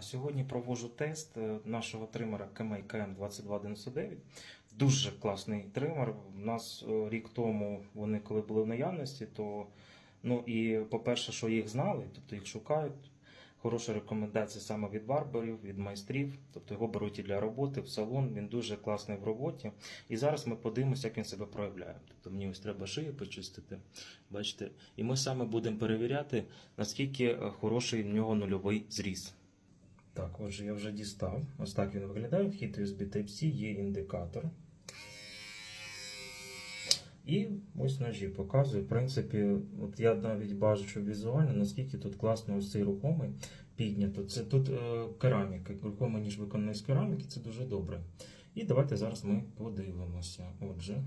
Сьогодні проводжу тест е, нашого тримера KMI KM2299. Дуже класний тример. У нас е, рік тому вони коли були в наявності, то ну і по-перше, що їх знали, тобто їх шукають. Хороша рекомендація саме від барберів, від майстрів. Тобто його беруть і для роботи в салон. Він дуже класний в роботі. І зараз ми подивимося, як він себе проявляє. Тобто мені ось треба шию почистити. Бачите, і ми саме будемо перевіряти, наскільки е, хороший в нього нульовий зріз. Так, отже, я вже дістав. Ось так він виглядає. Вхід USB Type-C, є індикатор. І ось ножі показую. В принципі, от я навіть бачу візуально, наскільки тут класно ось цей рухомий піднято. Це тут е, кераміка. Рухомий ніж виконаний з кераміки, це дуже добре. І давайте зараз ми подивимося. Отже.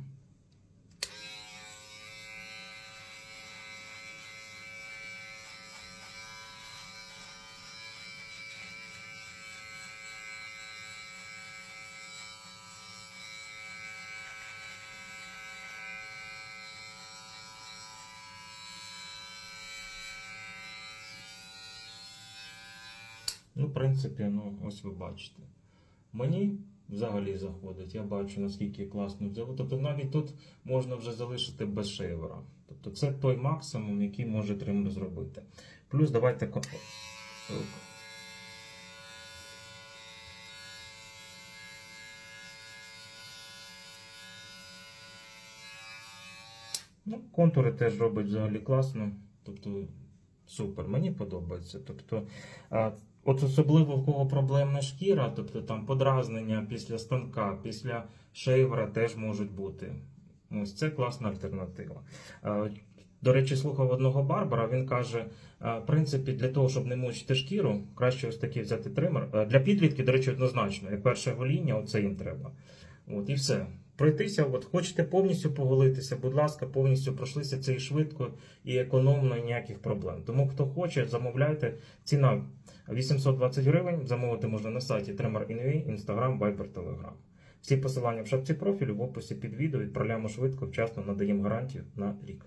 Ну, в принципі, ну, ось ви бачите. Мені взагалі заходить. Я бачу, наскільки класно взяло. Тобто навіть тут можна вже залишити без шейвера. Тобто це той максимум, який може тример зробити. Плюс давайте. Ну, контури теж робить взагалі класно. Тобто супер, мені подобається. Тобто, от особливо в кого проблемна шкіра, тобто там подразнення після станка, після шейвера теж можуть бути. Ось це класна альтернатива. До речі, слухав одного барбара, він каже: в принципі, для того, щоб не мучити шкіру, краще ось такий взяти тример. Для підлітків, до речі, однозначно, як перше гоління, оце їм треба. От і все. Пройтися, от хочете повністю поголитися, будь ласка, повністю пройшлися це і швидко і економно, і ніяких проблем. Тому хто хоче, замовляйте. Ціна 820 гривень. Замовити можна на сайті Tremor.in.ua, Instagram, Viber, Telegram. Всі посилання в шапці профілю в описі під відео. Відправляємо швидко, вчасно надаємо гарантію на рік.